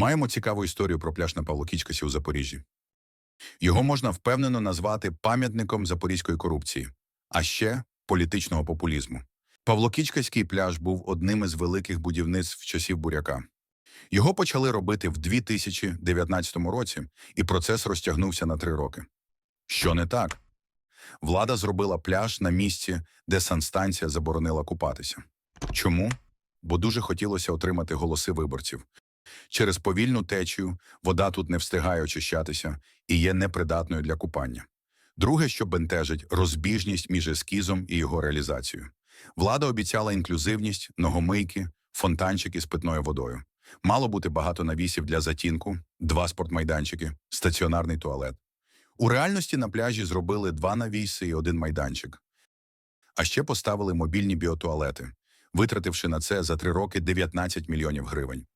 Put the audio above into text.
Маємо цікаву історію про пляж на Павло-Кічкасі у Запоріжжі. Його можна впевнено назвати пам'ятником запорізької корупції, а ще політичного популізму. Павло-Кічкаський пляж був одним із великих будівництв часів буряка. Його почали робити в 2019 році, і процес розтягнувся на три роки. Що не так? Влада зробила пляж на місці, де санстанція заборонила купатися. Чому? Бо дуже хотілося отримати голоси виборців. Через повільну течію вода тут не встигає очищатися і є непридатною для купання. Друге, що бентежить розбіжність між ескізом і його реалізацією. Влада обіцяла інклюзивність, ногомийки, фонтанчики з питною водою. Мало бути багато навісів для затінку, два спортмайданчики, стаціонарний туалет. У реальності на пляжі зробили два навіси і один майданчик. А ще поставили мобільні біотуалети, витративши на це за три роки 19 мільйонів гривень.